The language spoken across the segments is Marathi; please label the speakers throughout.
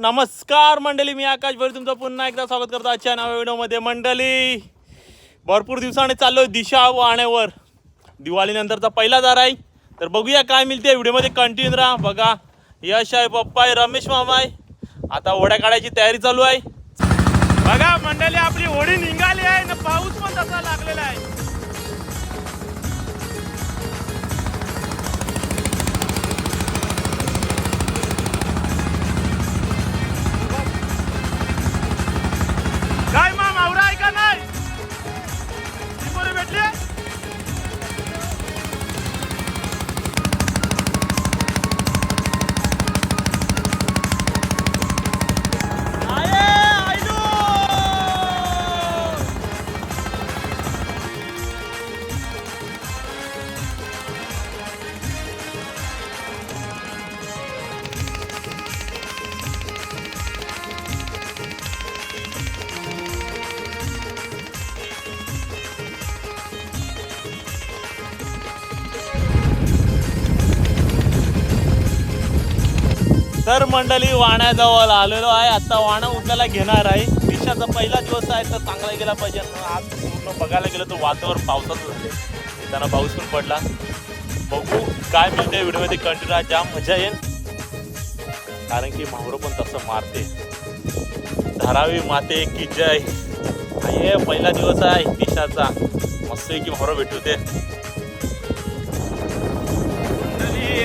Speaker 1: नमस्कार मंडळी मी आकाश भर तुमचं पुन्हा एकदा स्वागत करतो आजच्या नव्या व्हिडिओमध्ये. मंडळी भरपूर दिवसाने आहे दिशा वाण्यावर दिवाळीनंतरचा पहिला दार आहे. तर बघूया काय मिळते व्हिडिओमध्ये. कंटिन्यू राहा. बघा यश आहे पप्पा आहे रमेश मामा आहे. आता ओढ्या काढायची तयारी चालू आहे. बघा मंडळी आपली होडी निघाली आहे ना पाऊस पण तसा लागलेला आहे. मंडळी वाण्याजवळ आलेलो आहे. आता वाणा उद्याला घेणार आहे. दिशाचा पहिला दिवस आहे तर चांगला गेला पाहिजे. आज पूर्ण बघायला गेलं तर वातावरण पावसाचं झाले त्यांना पाऊस पण पडला. बघू काय मिळते व्हिडिओमध्ये कंटिन्यू जाम मजा येईल. कारण की मावरं पण तसं मारते. धारावी माते की जय. हे पहिला दिवस आहे दिशाचा मस्त की मावरं भेटू ते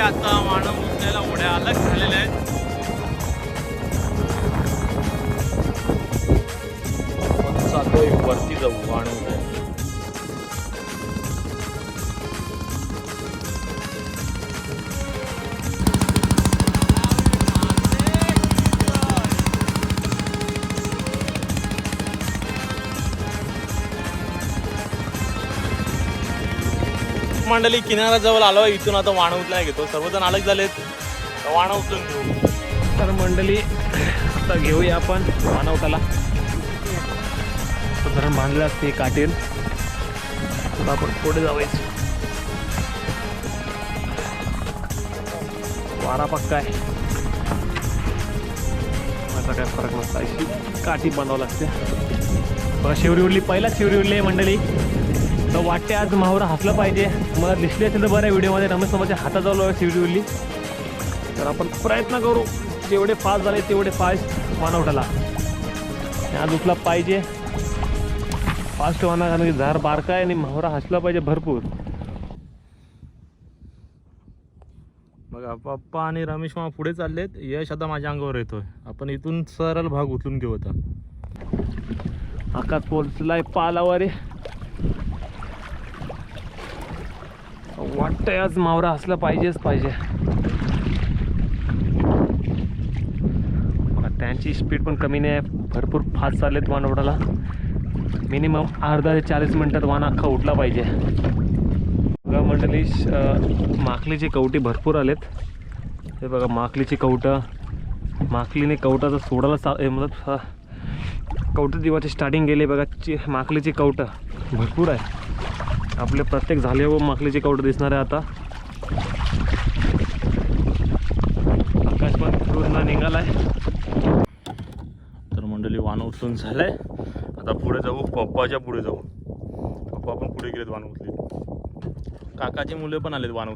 Speaker 1: आता वाणं उद्याला उड्या अलग झालेल्या आहेत. जातोय वरती जाऊ वाणं मंडळी किनाऱ्याजवळ आलो आहे इथून आता वाणवतला घेतो. सर्वजण अलग झालेत. वाणवतून घेऊ.
Speaker 2: तर मंडळी आता घेऊया आपण मानवताला धरण बांधलं असते काटेल. आता आपण पुढे जावायचं वारा पक्का आहे. माझा काय फरक नसता. अशी काठी बांधावं लागते. बघा शेवरी उडली. पहिलाच शेवरी उडली आहे मंडळी. तर वाटते आज माहुरा हसलं पाहिजे. मला दिसली असेल तर बरं आहे व्हिडिओमध्ये. रमेश सोबतच्या हाताजवळ शेवरी उडली. तर आपण प्रयत्न करू. जेवढे फास्ट झाले तेवढे फास्ट मानवटाला आणि आज उठला पाहिजे. फास्ट वाना कारण की झार बारका आहे आणि माहोरा हसला पाहिजे भरपूर.
Speaker 1: बघा पप्पा आणि रमेश मामा पुढे चाललेत. यश आता माझ्या अंगावर येतोय. आपण इथून सरळ भाग उचलून घेऊ आता.
Speaker 2: आकाश पोचलाय पालावर. वाटतंय आज मावरा हसला पाहिजेच पाहिजे. त्यांची स्पीड पण कमी नाही आहे. भरपूर फास्ट चाललेत वानवडाला. मिनिमम अर्धा ते चाळीस मिनटात वाण अख्खा उठला पाहिजे. बघा मंडळी अं, माकलीची कवटी भरपूर आलेत. हे बघा माकलीची कवटं. माकलीने कवटाचा सोडायला चा हे मतलब कवटं दिवाची स्टार्टिंग गेली. बघा ची माकलीची कवटं भरपूर आहे. आपले प्रत्येक झाले व माकलीची कवटं दिसणार आहे आता. आकाश पण फिरून आहे
Speaker 1: तर मंडळी वाण उचलून आहे आता पुढे जाऊ पप्पाच्या पुढे जाऊ. पप्पा पण पुढे गेलेत वाण उचलीत काकाची मुले पण आलेत वाण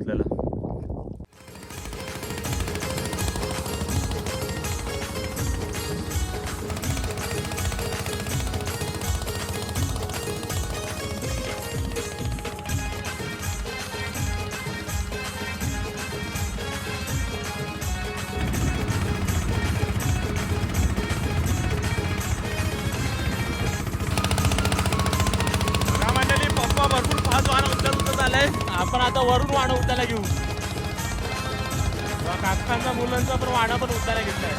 Speaker 1: पण वाणं पण उचलायला घेतलाय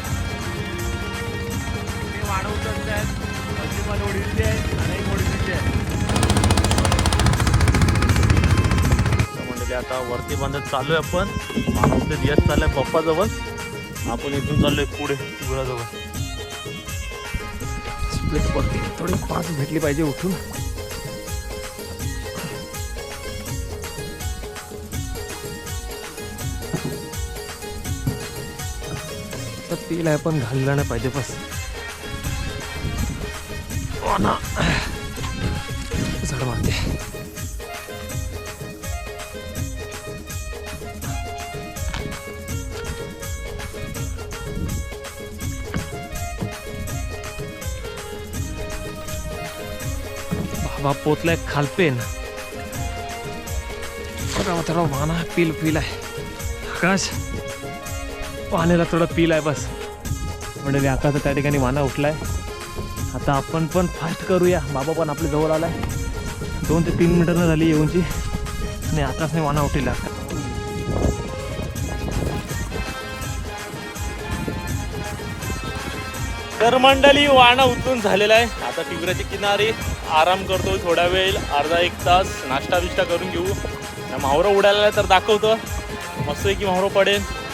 Speaker 1: ते वाणं उचलत आहेत पण ओढीची आहे. आणि ओढीचे आहेत आहे आता वरती बांधत चालू आहे आपण. माणूस यश येत चाललंय पप्पाजवळ. आपण इथून चाललोय पुढे घराजवळ
Speaker 2: स्प्लिट पडते. थोडी पाच भेटली पाहिजे उठून. तेल आहे पण घाललं नाही पाहिजे बस. हो ना. जड मारते बाबा पोतलाय खालपेन थोडा थोडा वाना पिल पिल आहे. आकाश. पाण्याला थोडं पील आहे बस म्हणजे तर त्या ठिकाणी वाना उठलाय. आता आपण पण फास्ट करूया. बाबा पण आपल्या जवळ आलाय. दोन ते तीन मिनिटानं झाली येऊनची. आणि आकाशने वाना उठलेला
Speaker 1: तर मंडळी वाणा उतरून झालेला आहे. आता टिवऱ्याची किनारी. आराम करतो थोडा वेळ. अर्धा एक तास. नाश्ता बिष्टा करून घेऊ. आणि मावरं उडायला तर दाखवतो. मस्त की मावरं पडेल.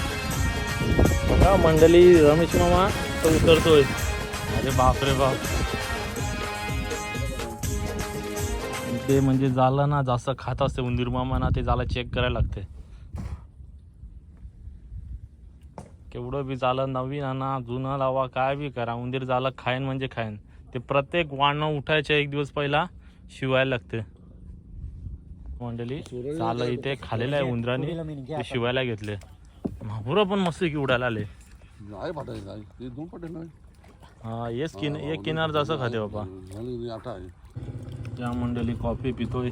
Speaker 1: बघा मंडळी रमेश मामा तो उतरतोय. अरे बाप रे बाप. ते म्हणजे झालं ना जास्त खात असते उंदीर मामा ना ते झालं चेक करायला लागते. केवढं बी झालं नवीन आणा जुनं लावा काय बी करा उंदीर झालं खाईन म्हणजे खाईन. ते प्रत्येक वाणं उठायच्या एक दिवस पहिला शिवायला लागते. मंडळी झालं इथे खालेलं आहे उंदराने ते शिवायला घेतले. महापुरा पण मस्त की उडायला आले.
Speaker 3: आहे आहे ते दोन नाही.
Speaker 1: हा किन एक किनार जसं खाते बाबा.
Speaker 3: झाली आहे.
Speaker 1: त्या मंडळी कॉफी पितोय.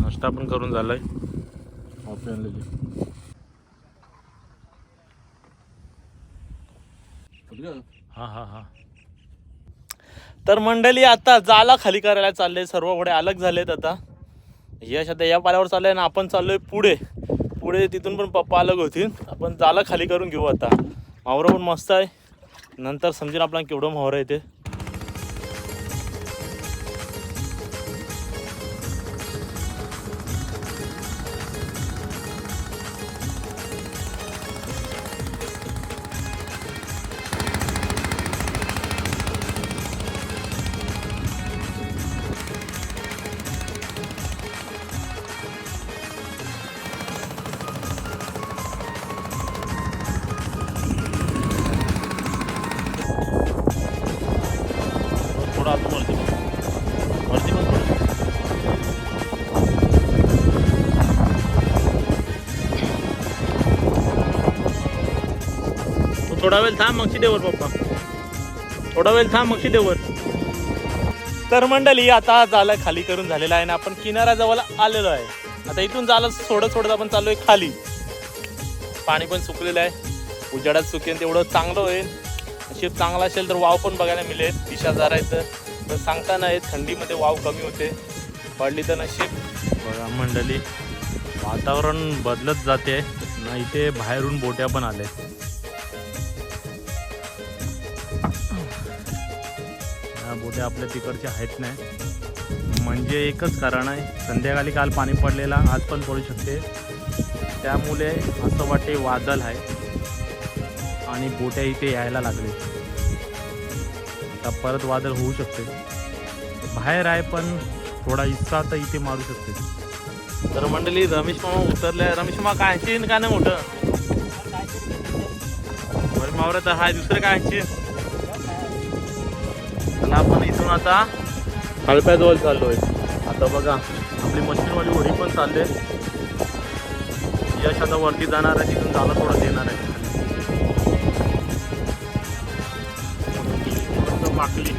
Speaker 1: नाश्ता पण करून झालाय. कॉफी आणलेली हा हा हा. तर मंडळी आता जाला खाली करायला चालले. सर्व घोडे अलग झालेत आता. यश आता या पाल्यावर चाललंय ना आपण चाललोय पुढे. पुढे तिथून पण पप्पा अलग होतील. आपण जाला खाली करून घेऊ आता. मावरं पण मस्त आहे. नंतर समजेल आपल्याला केवढं मावरं येते थोडं अजून वरती बघ. वरती पण थोडं. तू थोडा वेळ थांब मग देवर पप्पा. थोडा वेळ थांब मक्षी देवर तर मंडळी आता झालं खाली करून झालेलं आहे ना आपण किनाऱ्याजवळ आलेलो आहे. आता इथून झालं सोडत सोडत आपण चाललोय खाली. पाणी पण सुकलेलं आहे. उजाडात सुकेन तेवढं चांगलं होईल. शिप चांगला असेल तर वाव पण बघायला मिळेल. दिशा जरायचं तर सांगता नाही येत, थंडीमध्ये वाव कमी होते. पडली तर नशीब. बघा मंडळी वातावरण बदलत जाते. ना इथे बाहेरून बोट्या पण आले ह्या बोट्या आपल्या तिकडच्या आहेत नाही. म्हणजे एकच कारण आहे. संध्याकाळी काल पाणी पडलेला आज पण पडू शकते. त्यामुळे असं वाटते वादळ आहे. आणि बोट्या इथे यायला लागले. आता परत वादळ होऊ शकते. बाहेर आहे पण थोडा इच्छा तर इथे मारू शकते. तर मंडळी रमेश मामा उतरले रमेश मामा काय का नाही मोठं? बरं मावरा तर हाय दुसरं काय आणशील चला आपण इथून आता हळप्याजवळ चाललोय. आता बघा आपली मशीनवाली होडी पण चालले. यश आता वरती जाणार आहे तिथून झाला थोडा देणार आहे. मस्त माकली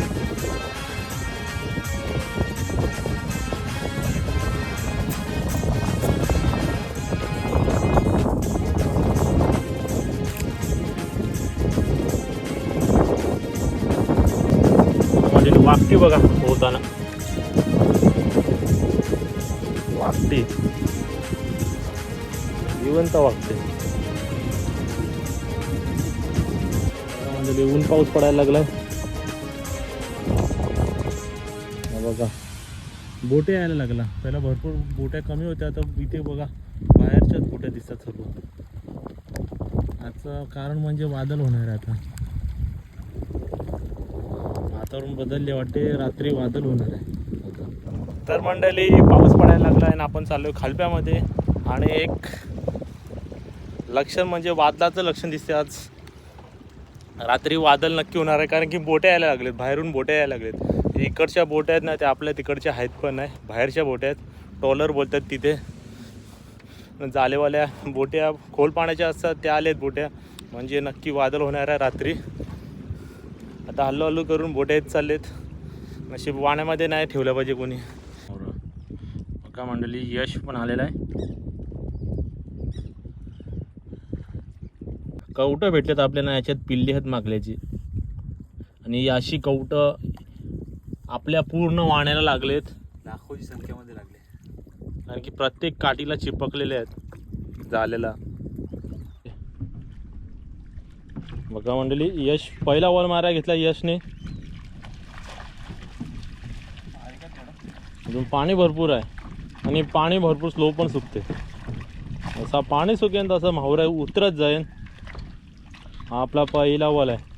Speaker 1: म्हणजे बघा होताना वागते जिवंत वागते म्हणजे ऊन पाऊस पडायला लागलाय. बघा. बोटे यायला लागला. पहिला भरपूर बोट्या कमी होत्या आता इथे बघा बाहेरच्याच बोट्या दिसतात सर्व. आजचं कारण म्हणजे वादळ होणार आहे आता. वातावरण बदलले वाटते रात्री वादळ होणार आहे. तर मंडळी पाऊस पडायला लागला आहे आणि आपण चाललोय खालप्यामध्ये. आणि एक लक्षण म्हणजे वादळाचं लक्षण दिसते आज. रात्री वादळ नक्की होणार आहे कारण की बोट्या यायला लागलेत बाहेरून बोट्या यायला लागलेत. इकडच्या बोट्या आहेत ना त्या आपल्या तिकडच्या आहेत पण नाही. बाहेरच्या बोट्या आहेत. टॉलर बोलतात तिथे. जालेवाल्या बोट्या खोल पाण्याच्या असतात त्या आलेत बोट्या. म्हणजे नक्की वादळ होणार आहे रात्री. आता हल्लू हल्लू करून बोट्या येत चाललेत. नशीब वाण्यामध्ये नाही ठेवलं पाहिजे कोणी. बघा मंडळी यश पण आलेलं आहे. कवटं भेटलेत आपल्याला याच्यात पिल्ली आहेत मागल्याची. आणि अशी कवटं आपल्या पूर्ण वाण्याला लागलेत.
Speaker 2: लाखोची संख्येमध्ये लागले.
Speaker 1: कारण की प्रत्येक काठीला चिपकलेले आहेत. जालेला बघा मंडळी यश पहिला वॉल मारायला घेतला यशने. अजून पाणी भरपूर आहे. आणि पाणी भरपूर स्लो पण सुकते असा पाणी सुकेन तसं म्हावरा उतरत जाईन. हा आपला पहिला वॉल आहे.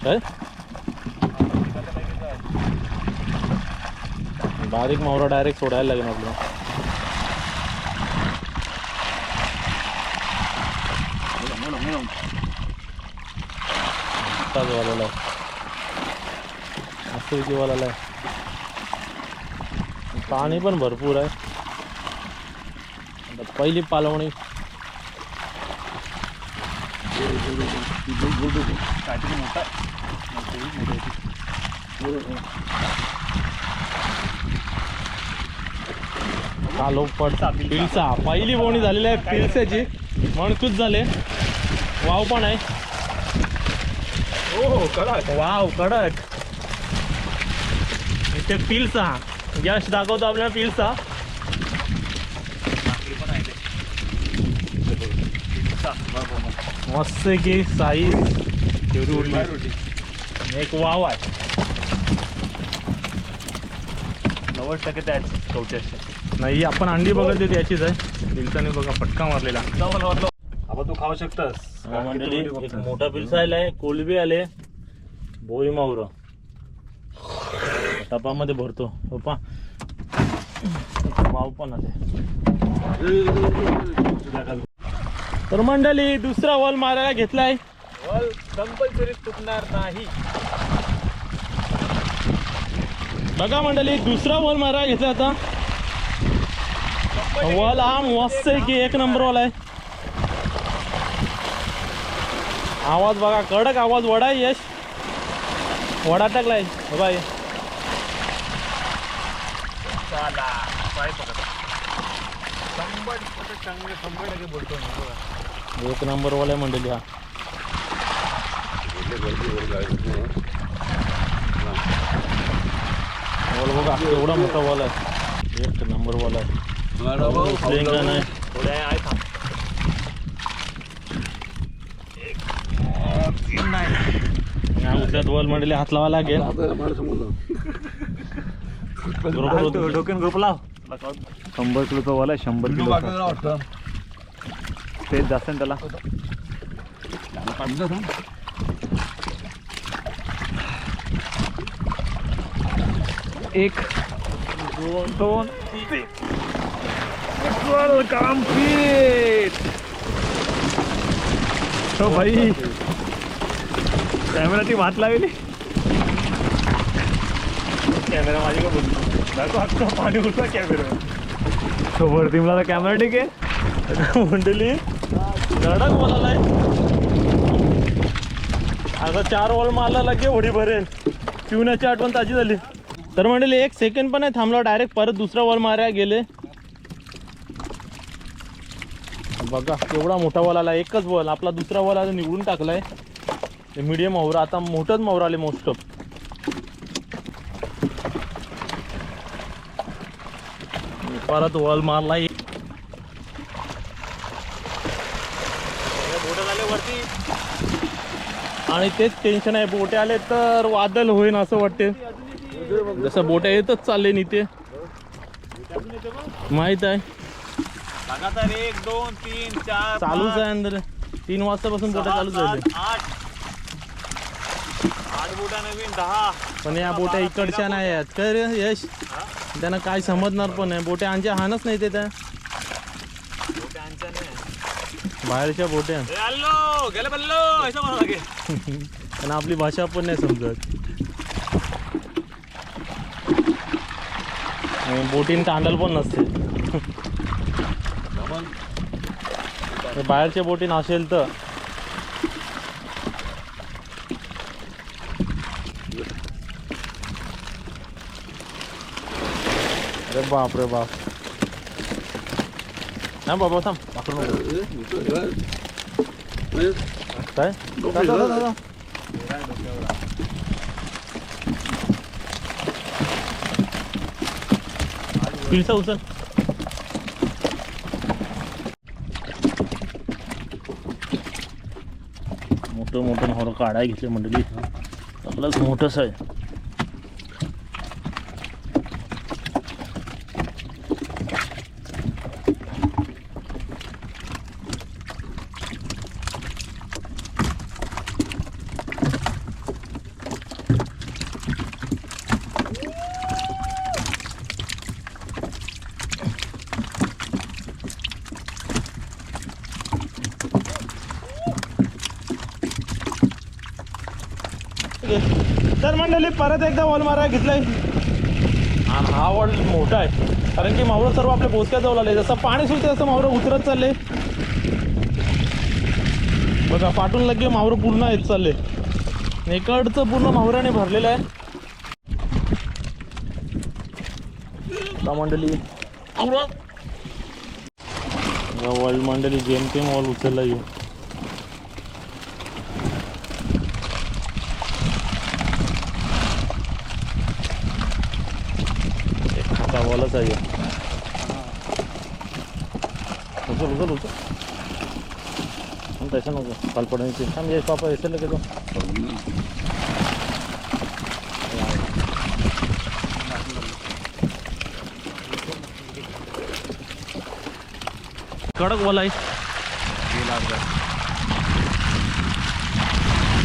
Speaker 1: काय बारीक मावरा डायरेक्ट सोडायला लागेल आपल्याला. आहे. मस्त वालाला आहे. पाणी पण भरपूर आहे. पहिली पालवणी हा लोक पडता पिलसा. पहिली बोणी झालेली आहे पिलसाची म्हणतूच झाले. वाव पण आहे. हो कडक वाव कडक. इथे पिलसा. यश दाखवतो आपल्याला पिलसा. मस्त की साईज तेवढी उडली एक वाव आहे नव्वद टक्के त्याच कवट्याचे नाही आपण अंडी बघत होती याचीच आहे पिलसाने बघा फटका मारलेला
Speaker 2: आपण तू खाऊ शकतस
Speaker 1: हा मंडळी एक मोठा पिलसा आलाय कोलबी आले बोरी मावर टपामध्ये भरतो पप्पा वाव पण आले तर मंडळी दुसरा वॉल मारायला घेतलाय.
Speaker 2: कंपल्सरी चुकणार नाही.
Speaker 1: बघा मंडळी दुसरा वॉल मारायला घेतला आता. वॉल हा मस्त आहे की एक नंबर वॉल आहे. आवाज बघा कडक आवाज वडा यश. वडा टाकलाय हे बाय
Speaker 2: शंभर टक्के चांगले शंभर टक्के बोलतो मी बघा.
Speaker 1: एक नंबर वाला आहे मंडळी हा. वॉल बघा एवढा मोठा वॉल आहे. एक नंबर वॉल आहे.
Speaker 2: थोड्या थांब
Speaker 1: उद्यात वॉल मंडळी हात लावा लागेल.
Speaker 2: डोक्यान ग्रुप लाव. शंभर किलोचा वाला आहे शंभर किलो तेच जास्त ना त्याला? एक दोन दोन कंप्लीट हो भाई. कॅमेरा ती वाट लावली. कॅमेरा माझी का बोलतो पाणी उठला कॅमेरा तो वरती मला कॅमेरा ठीक आहे.
Speaker 1: मंडळी धडक वॉल आहे आता चार वॉल मारला लागे होडी भरेल पिवण्याची आठवण ताजी झाली. तर मंडळी एक सेकंड पण नाही थांबला डायरेक्ट परत दुसरा वॉल मारायला गेले. बघा एवढा मोठा वॉल आला एकच वॉल आपला दुसरा वॉल आता निवडून टाकलाय. मीडियम मोहर आता मोठंच मोहर आले मोस्ट ऑफ परत वॉल मारला बोट झाले वरती. आणि तेच टेन्शन आहे. बोटे आले तर वादळ होईन असं वाटते. जसं बोट्या येतच चालले इथे माहीत आहे.
Speaker 2: लगातार एक दोन तीन चार
Speaker 1: चालूच आहे अंदर. तीन वाजतापासून बोट्या चालूच झाले
Speaker 2: आठ. आठ बोटा नवीन दहा.
Speaker 1: पण या बोट्या इकडच्या नाही आहेत. काय रे यश. त्यांना काय समजणार पण नाही. बोट्या आमच्या हानच नाही ते त्या. बाहेरच्या बोट्या त्यांना आपली भाषा पण नाही समजत. आणि बोटीन तांडल पण नसते. बाहेरच्या बोटीन असेल तर. बाप रे बाप. हा बाबा थांब. पकडू नको. काय? जा, जा, जा, जा. पिलसा उचल. मोठं मोठं मोहरं काढाय घेतले मंडळी. आपलंच मोठंच आहे. तर मंडळी परत एकदा वॉल मारा घेतलाय. आणि हा वॉल मोठा आहे. कारण की मावळं सर्व आपल्या बोचक्या जवळ आले जसं पाणी सुटते तसं मावळं उतरत चालले. बघा फाटून लगे मावरं पूर्ण येत चालले. नेकडचं पूर्ण मावराने भरलेलं आहे. आता मंडळी. वॉल मंडळी जेमतेम वॉल उचलला येऊ एक खाता वॉलच आहे उचल उचल उचल त्याच्या नको काल पडायचे थांब यश पापा येसेल की तो कडक वॉल आहे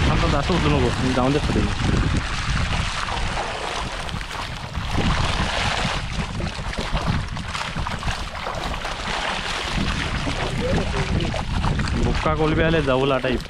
Speaker 1: आता जास्त उचलू नको. मी जाऊन दे पडेल बुक्का कोलबी आले जाऊला टाईप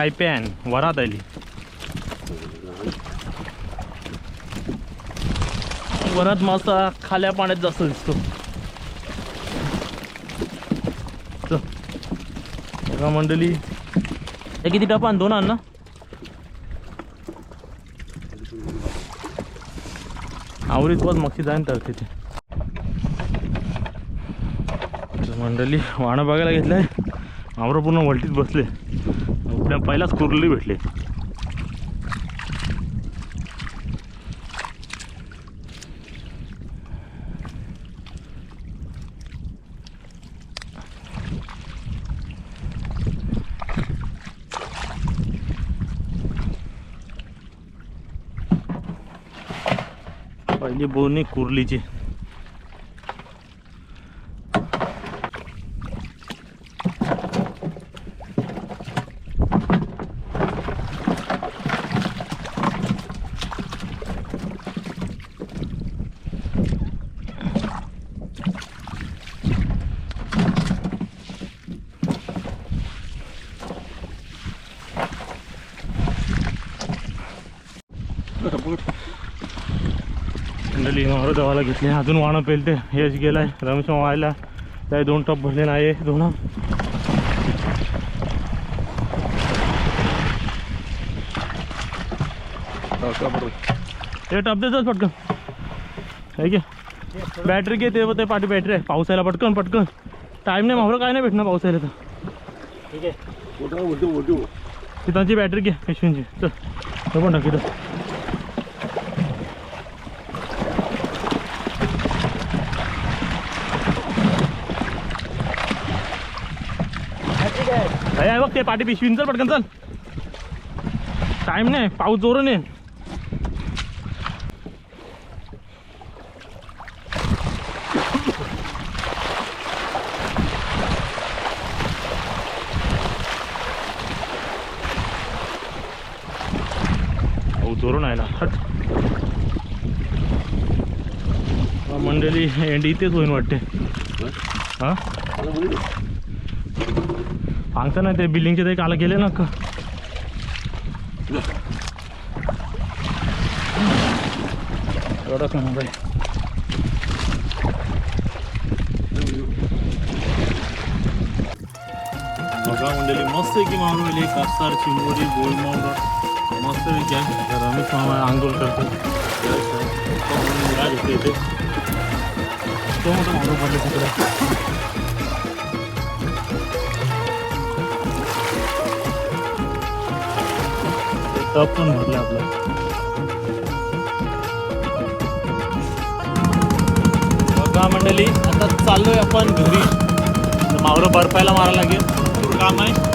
Speaker 1: टायपॅन वरात आली. वरात मासा खाल्या पाण्यात जास्त दिसतो. बघा मंडळी. हे किती टपान दोन आण ना आवरीत बस मक्षी जाईन तर तिथे. मंडळी वाणं बघायला घेतलंय. आमरं पूर्ण वलटीत बसले. पहिलाच कुर्ली भेटले. पहिली बोनी कुर्लीची. मारो देवाला घेतले अजून वाणं पेलते. यश गेलाय. रमेश व्हायला त्या दोन टप भरले नाही. दोन. ते टप देतच पटकन. आहे की? बॅटरी घे ते ते पाठी बॅटरी आहे. पावसायला पटकन पटकन. टाईम नाही. मावळं काय नाही भेटणार पाऊस यायला तर. ठीक आहे. तिथांची बॅटरी घे पिशवींची चल. पण टाक इथं. आहे पाठी पिशवीन चल पटकन चल. टाइम नाही पाऊस जोरून आहे पाऊस जोरून आहे ना हट मंडळी एंड इथेच होईन वाटते. हां? सांगता ना ते बिल्डिंगचे ते काला गेले ना का? एवढाच नंबर बघा मंडळी मस्त आहे की मावळी कासार चिंबोरी गोल मस्त पैकी आहे रमेश मामा आंघोळ करतो. तो मोठं मावळ पडले तिकडे. टप पण भरलं आपलं. बघा मंडळी आता चाललोय आपण घरी. मावरं बर्फायला मारायला लागेल. काम आहे.